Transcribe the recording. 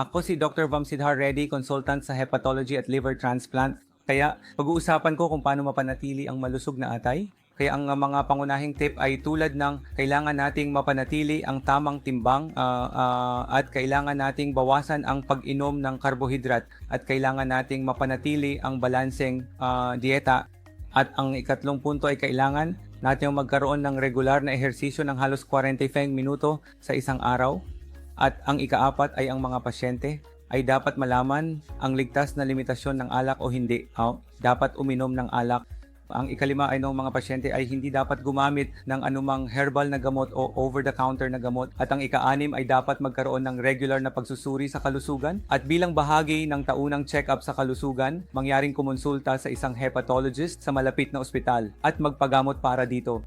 Ako si Dr. Vamsidhar Reddy, consultant sa hepatology at liver transplant. Kaya pag-uusapan ko kung paano mapanatili ang malusog na atay. Kaya ang uh, mga pangunahing tip ay tulad ng kailangan nating mapanatili ang tamang timbang ah, ah, at kailangan nating bawasan ang pag-inom ng karbohidrat at kailangan nating mapanatili ang balanseng ah, dieta at ang ikatlong punto ay kailangan natin magkaroon ng regular na ehersisyo ng halos 45 minuto sa isang araw. At ang ikaapat ay ang mga pasyente ay dapat malaman ang ligtas na limitasyon ng alak o hindi. Ah, dapat uminom ng alak. Ang ikalima ay ng mga pasyente ay hindi dapat gumamit ng anumang herbal na gamot o over-the-counter na gamot. At ang ika-anim ay dapat magkaroon ng regular na pagsusuri sa kalusugan. At bilang bahagi ng taunang check-up sa kalusugan, mangyaring kumonsulta sa isang hepatologist sa malapit na ospital at magpagamot para dito.